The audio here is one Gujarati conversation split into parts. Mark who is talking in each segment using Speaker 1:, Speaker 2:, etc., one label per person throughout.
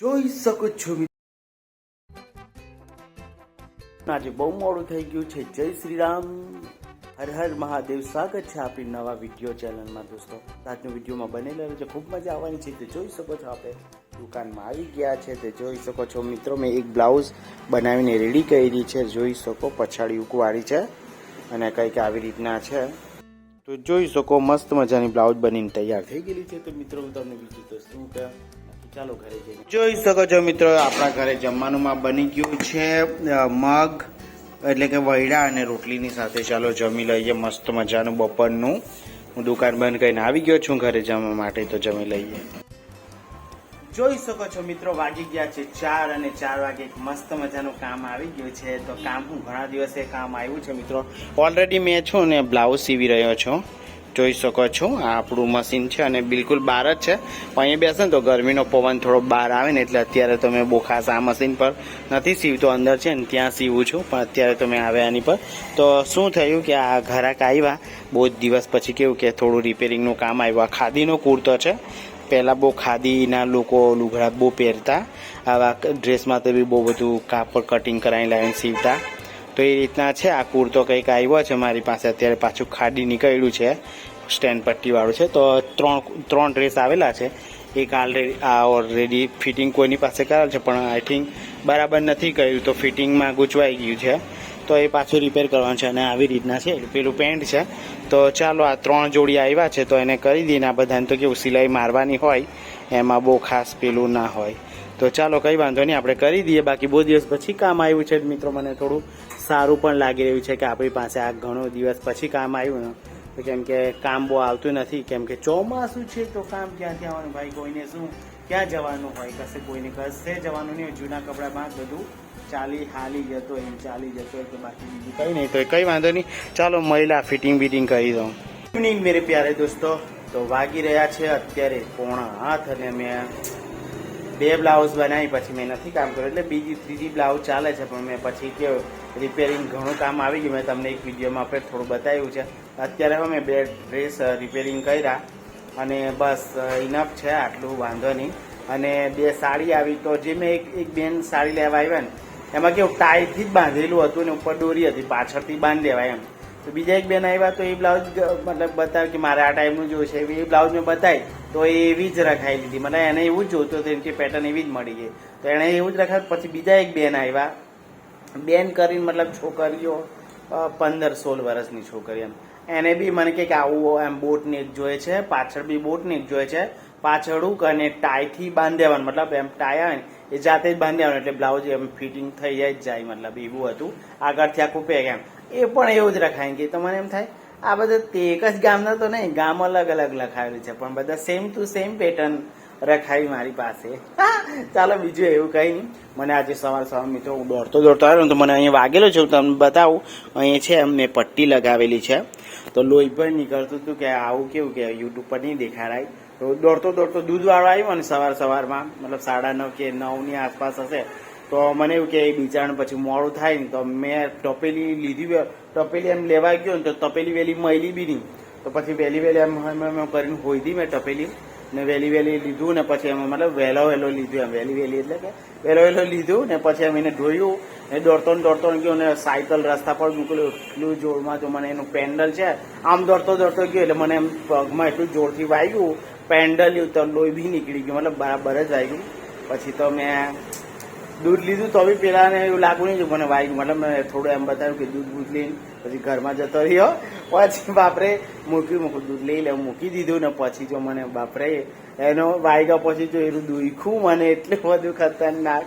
Speaker 1: જોઈ શકો છો. આજે બહુ મોડું થઈ ગયું છે. જય શ્રી રામ હર હર મહાદેવ. સ્વાગત છે આપણી નવા વીડિયો ચેનલમાં દોસ્તો. આજનો વિડીયોમાં બનેલો છે ખૂબ મજા આવવાની છે. તે જોઈ શકો છો આપણે. દુકાનમાં આવી ગયા છે. તે જોઈ શકો છો મિત્રો, મેં એક બ્લાઉઝ બનાવીને રેડી કરી છે. જોઈ શકો, પછાડી ઉકવાળી છે અને કંઈક આવી રીતના છે. તો જોઈ શકો, મસ્ત મજાની બ્લાઉઝ બનીને તૈયાર થઈ ગયેલી છે. તો મિત્રો, હું તમને બીજું તો શું કહે? ચાલો ઘરે જઈને જોઈ શકો છો મિત્રો, આપણા ઘરે જમવાનુંમાં બની ગયું છે મગ, એટલે કે વૈડા અને રોટલીની સાથે. ચાલો જમી લઈએ મસ્ત મજાનું બપોરનું. હું દુકાન બંધ કરીને આવી ગયો છું, ઘરે જમવા માટે તો જમી લઈએ. જોઈ શકો છો મિત્રો, વાગી ગયા છે ચાર અને ચાર વાગે એક મસ્ત મજાનું કામ આવી ગયું છે. તો કામ હું ઘણા દિવસે કામ આવ્યું છે મિત્રો. ઓલરેડી મેં છું ને બ્લાઉઝ સીવી રહ્યો છું. જોઈ શકો છો. આ આપણું મશીન છે અને બિલકુલ બહાર જ છે. અહીંયા બેસે ને તો ગરમીનો પવન થોડો બહાર આવે ને એટલે અત્યારે તો મેં બહુ ખાસ આ મશીન પર નથી સીવતો. અંદર છે ને ત્યાં સીવું છું, પણ અત્યારે તો મેં આવ્યા એની પર. તો શું થયું કે આ ઘરાક આવ્યા. બહુ જ દિવસ પછી કેવું કે થોડું રિપેરિંગનું કામ આવ્યું. ખાદીનો કુર્તો છે. પહેલાં બહુ ખાદીના લોકો લુગડા બહુ પહેરતા. આવા ડ્રેસમાં તો બી બહુ બધું કાપડ કટિંગ કરાવી લાવીને સીવતા. તો એ રીતના છે. આ કુર્તો કંઈક આવ્યો છે મારી પાસે. અત્યારે પાછું ખાડી નીકળ્યું છે. સ્ટેન્ડ પટ્ટીવાળું છે. તો ત્રણ ત્રણ ડ્રેસ આવેલા છે. એક ઓલરેડી આ ઓલરેડી ફિટિંગ કોઈની પાસે કરેલ છે, પણ આઈ થિંક બરાબર નથી કર્યું. તો ફિટિંગમાં ગૂંચવાઈ ગયું છે. તો એ પાછું રિપેર કરવાનું છે અને આવી રીતના છે. પેલું પેન્ટ છે. તો ચાલો આ ત્રણ જોડી આવ્યા છે, તો એને કરી દઈને આ બધાને તો કેવું, સિલાઈ મારવાની હોય, એમાં બહુ ખાસ પેલું ના હોય. તો ચાલો કંઈ વાંધો નહીં, આપણે કરી દઈએ. બાકી બહુ દિવસ પછી કામ આવ્યું છે મિત્રો. મને થોડું સારું પણ લાગી રહ્યું છે કે આપણી પાસે આ ઘણો દિવસ પછી કામ આવ્યું. ને કેમ કે કામ બહુ આવતું નથી, કેમ કે ચોમાસું છે તો કામ ક્યાંથી આવવાનું? ભાઈ, કોઈને શું? ક્યાં જવાનું હોય? કશે કોઈને કશે જવાનું નહીં. જૂના કપડામાં બધું ચાલી હાલી જતો, એમ ચાલી જતો તો બાકી બીજું કંઈ નહીં. તો કંઈ વાંધો નહીં. ચાલો મહિલા ફિટિંગ બિટિંગ કરી દઉં. ઇવનિંગ મેરે પ્યારે દોસ્તો. તો વાગી રહ્યા છે અત્યારે પોણા હાથ અને મેં બે બ્લાઉઝ બનાવી પછી મેં નથી કામ કર્યું. એટલે બીજી, ત્રીજી બ્લાઉઝ ચાલે છે, પણ મેં પછી કે રિપેરિંગ ઘણું કામ આવી ગયું. મેં તમને એક વિડીયોમાં આપણે થોડું બતાવ્યું છે. અત્યારે હવે મેં બે ડ્રેસ રિપેરિંગ કર્યા અને બસ ઇનફ છે, આટલું વાંધો નહીં. અને બે સાડી આવી તો જે મેં એક એક બેન સાડી લેવા આવ્યા ને, એમાં કેવું ટાઈથી જ બાંધેલું હતું ને, ઉપર દોરી હતી, પાછળથી બાંધી લેવાય એમ. તો બીજા એક બેન આવ્યા તો એ બ્લાઉઝ મતલબ બતાવ્યું કે મારે આ ટાઈપનું જોવું છે. એ બ્લાઉઝ મેં બતાવી, તો એ એવી જ રખાઈ લીધી. મતલબ એને એવું જ જોતું હતું કે પેટર્ન એવી જ મળી ગઈ. તો એણે એવું જ રખાયું, પછી બીજા એક બેન આવ્યા બેન કરીને મતલબ છોકરીઓ પંદર સોળ વર્ષની છોકરી એમ. એને બી મને કે આવું એમ બોટની એક જોઈએ છે, પાછળ બી બોટની એક જોઈએ છે. પાછળ હુક અને ટાઈથી બાંધી મતલબ એમ ટાય આવે એ જાતે જ બાંધી આવે એટલે બ્લાઉઝ એમ ફિટિંગ થઈ જાય જ જાય, મતલબ એવું હતું. આગળથી આખું પેક એમ. એ પણ એવું જ રખાય, કે તમને એમ થાય, આ બધા તે એક જ ગામના તો નહીં, ગામ અલગ અલગ લખાવેલું છે, પણ બધા સેમ ટુ સેમ પેટર્ન રખાવી મારી પાસે. ચાલો બીજું એવું કંઈ નહીં. મને આજે સવાર સવાર મિત્રો, હું દોડતો દોડતો આવ્યો ને તો મને અહીંયા વાગેલો છે, હું તમને બતાવું. અહીંયા છે મેં પટ્ટી લગાવેલી છે. તો લોહી પણ નીકળતું હતું કે આવું કેવું કે યુટ્યુબ પર નહીં દેખાડાય. તો દોડતો દોડતો દૂધવાળો આવ્યો ને સવાર સવારમાં, મતલબ સાડા નવ કે નવની આસપાસ હશે, તો મને એવું કે બિચારણ પછી મોડું થાય ને. તો મેં ટપેલી લીધી ટપેલી એમ લેવા ગયો ને, તો તપેલી વેલી મળી બી નહીં. તો પછી વહેલી વહેલી એમ એમ કરીને હોઈધી મેં ટપેલી. ને વહેલી વહેલી લીધું ને પછી એમ મતલબ વહેલો વહેલો લીધું એમ વહેલી વહેલી એટલે કે વહેલો વહેલો લીધું ને પછી એમ એને ધોયું ને દોડતો ને દોડતો ગયો ને સાયકલ રસ્તા પર મૂકેલું, એટલું જોરમાં તો મને એનું પેન્ડલ છે. આમ દોડતો દોડતો ગયો એટલે મને એમ પગમાં એટલું જોરથી વાગ્યું પેન્ડલ તો લોહી બી નીકળી ગયું મતલબ બરાબર જ વાગ્યું પછી તો મેં દૂધ લીધું તો બી પેલા એવું લાગુ નહીં મને વાગ્યું મતલબ મેં થોડું એમ બતાવ્યું કે દૂધ બૂધ લઈને પછી ઘરમાં જતો રહ્યો. પછી બાપરે મૂક્યું, મૂકું, દૂધ લઈ લે, મૂકી દીધું ને પછી જો મને બાપરે એનો વાગ્યા પછી જો એનું દુખ્યું મને એટલું બધું ખતરનાક.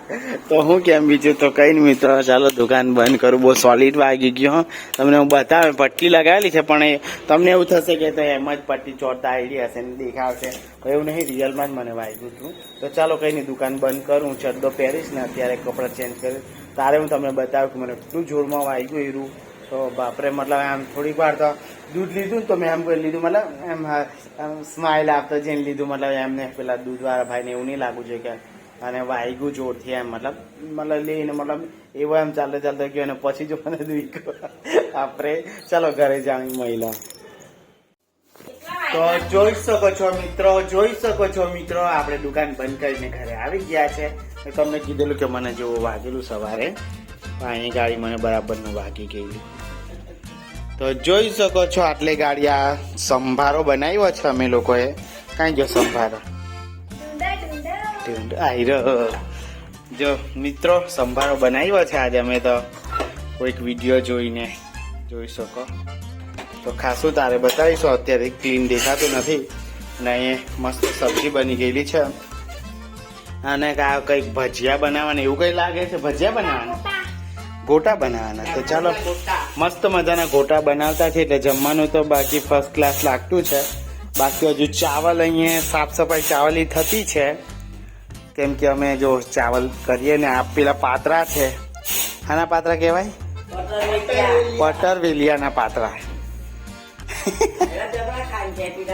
Speaker 1: તો હું કેમ બીજું? તો કઈ નહીં મિત્રો, ચાલો દુકાન બંધ કરું. બહુ સોલિડ વાગી ગયો, હં. તમને હું બતાવે, પટ્ટી લગાવેલી છે, પણ એ તમને એવું થશે કે તો એમ જ પટ્ટી ચોરતા આઈડી હશે ને દેખાવશે. એવું નહીં રિયલમાં જ મને વાગ્યું હતું. તો ચાલો કઈ નહીં, દુકાન બંધ કરું. ચડ્દો પહેરીશ ને અત્યારે કપડાં ચેન્જ કરીશ. તારે હું તમને બતાવું કે મને એટલું જોરમાં વાગ્યું એરું તો બાપરે મતલબ આમ થોડીક વાર તો દૂધ લીધું તો મેં એમ કરી લીધું, મતલબ એમ સ્માઇલ આપતો જઈને લીધું, મતલબ એમને પેલા દૂધવાળા ભાઈને એવું નહીં લાગવું જોઈએ કે અને વાગ્યું જોરથી એમ, મતલબ મતલબ લઈને, મતલબ એવો એમ ચાલતો ચાલતો ગયો અને પછી જો મને દુખ્યો આપણે ચાલો ઘરે જાણી મહિલા. તો જોઈ શકો છો મિત્રો, જોઈ શકો છો મિત્રો આપણે દુકાન બંધ કરીને ઘરે આવી ગયા છે. તમને કીધેલું કે મને જેવું વાગેલું સવારે અહીં ગાડી મને બરાબરનું વાગી ગયેલી તો જોઈ શકો છો આટલી ગાડી આ સંભારો બનાવ્યો છે અમે લોકોએ. કાંઈ જો સંભારો? રહ્યો. જો મિત્રો, સંભારો બનાવ્યો છે આજે અમે તો. કોઈક વીડિયો જોઈને જોઈ શકો. તો ખાસું તારે બતાવીશું, અત્યારે ક્લીન દેખાતું નથી. અને અહીંયા મસ્ત સબ્જી બની ગયેલી છે. અને કંઈક ભજીયા બનાવવાની, એવું કંઈ લાગે છે? ભજીયા બનાવવાના? ગોટા બનાવવાના. તો ચાલો, મસ્ત મજાના ગોટા બનાવતા છે એટલે જમવાનું તો બાકી ફર્સ્ટ ક્લાસ લાગતું છે. બાકી હજુ ચાવલ અહીંયા સાફ સફાઈ ચાવલની થતી છે. કેમ કે અમે જો ચાવલ કરીએ ને આ પેલા પાતરા છે. આના પાતરા કહેવાય? પટર વેલિયાના પાતરા.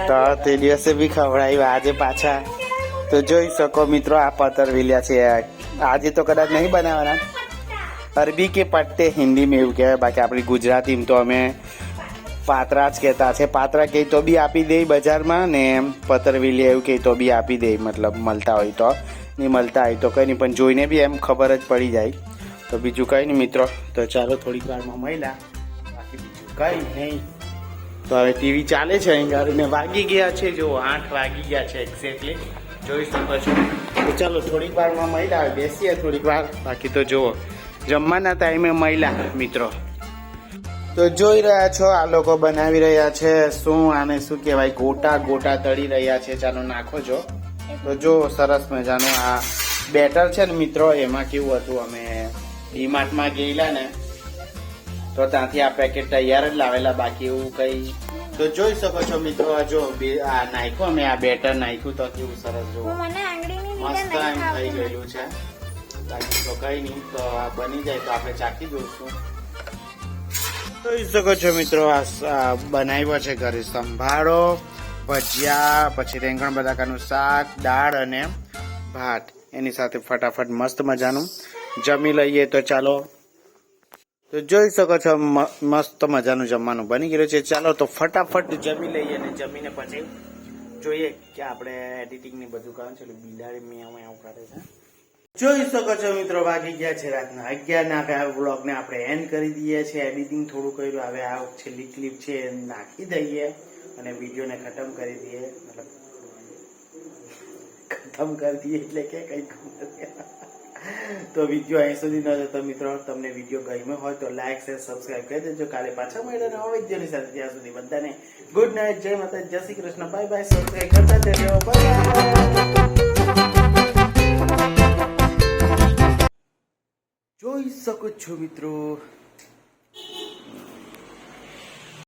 Speaker 1: તો તે દિવસે બી ખવડાવ્યું આજે પાછા. તો જોઈ શકો મિત્રો, આ પતર વિલ્યા છે. આજે તો કદાચ નહીં બનાવવાના. અરબી કે પટ્ટે હિન્દીમાં એવું કહેવાય. બાકી આપણી ગુજરાતીમાં તો અમે પાતરા જ કહેતા છે. પાતરા કહે તો બી આપી દે બજારમાં ને પતરવેલી એવું કહે તો બી આપી દે, મતલબ મળતા હોય તો. નહીં મળતા હોય તો કંઈ નહીં, પણ જોઈને બી એમ ખબર જ પડી જાય. તો બીજું કંઈ નહીં મિત્રો. તો ચાલો થોડીક વારમાં મળ્યા. બાકી બીજું કંઈ નહીં. તો હવે ટીવી ચાલે છે અહીં. ગાડીને વાગી ગયા છે. જો આઠ વાગી ગયા છે એક્ઝેક્ટલી જોઈશું પછી તો ચાલો થોડીક વારમાં મળ્યા. બેસીએ થોડીક વાર. બાકી તો જુઓ જમવાના ટાઈમે મહિલા મિત્રો. તો જોઈ રહ્યા છો આ લોકો બનાવી રહ્યા છે. શું આને શું કહેવાય? ગોટા ગોટા તળી રહ્યા છે. ચાલો નાખો છો તો જો સરસ મજાનું આ બેટર છે ને મિત્રો એમાં કેવું હતું? અમે ડીમાર્ટમાં ગયેલા ને તો ત્યાંથી આ પેકેટ તૈયાર જ લાવેલા બાકી એવું કઈ. તો જોઈ શકો છો મિત્રો આ જો બે આ નાખ્યું અમે આ બેટર નાખ્યું તો કેવું સરસ જો મસ્ત એમ થઈ ગયેલું છે. બાકી તો કંઈ નહીં, તો આ બની જાય તો આપણે ચાખી જોઈશું જોઈ શકો છો મિત્રો, આ બનાવ્યો છે ઘરે સંભાળો ભજીયા, પછી રેંગણ બટાકાનું શાક, દાળ અને ભાત. એની સાથે ફટાફટ મસ્ત મજાનું જમી લઈએ તો ચાલો. તો જોઈ શકો છો મસ્ત મજાનું જમવાનું બની ગયું છે. ચાલો તો ફટાફટ જમી લઈએ અને જમીને પછી જોઈએ કે આપણે એડિટિંગ ને બધું કામ છે. બિલાડી મેં આવું કરે છે. જોઈ શકો છો મિત્રો, વાગી ગયા છે રાતના અગિયાર ના આ વ્લોગ ને આપણે એન્ડ કરી દઈએ છીએ. એડિટિંગ થોડું કર્યું. હવે આ છેલ્લી ક્લિપ છે એ નાખી દઈએ અને વીડિયો ને ખતમ કરી દઈએ. મતલબ ખતમ કરી દઈએ એટલે કે કઈ તો વીડિયો અહીં સુધી ન જતો મિત્રો, તમને વીડિયો ગમ્યો હોય તો લાઈક શેર સબસ્ક્રાઇબ કરી દેજો. કાલે પાછા મળ્યા નવા વિડીયોની સાથે. ત્યાં સુધી બધાને ગુડ નાઇટ જય માતા જય Shri Krishna. Bye bye subscribe કરતા જજો બાય જોઈ શકો છો મિત્રો.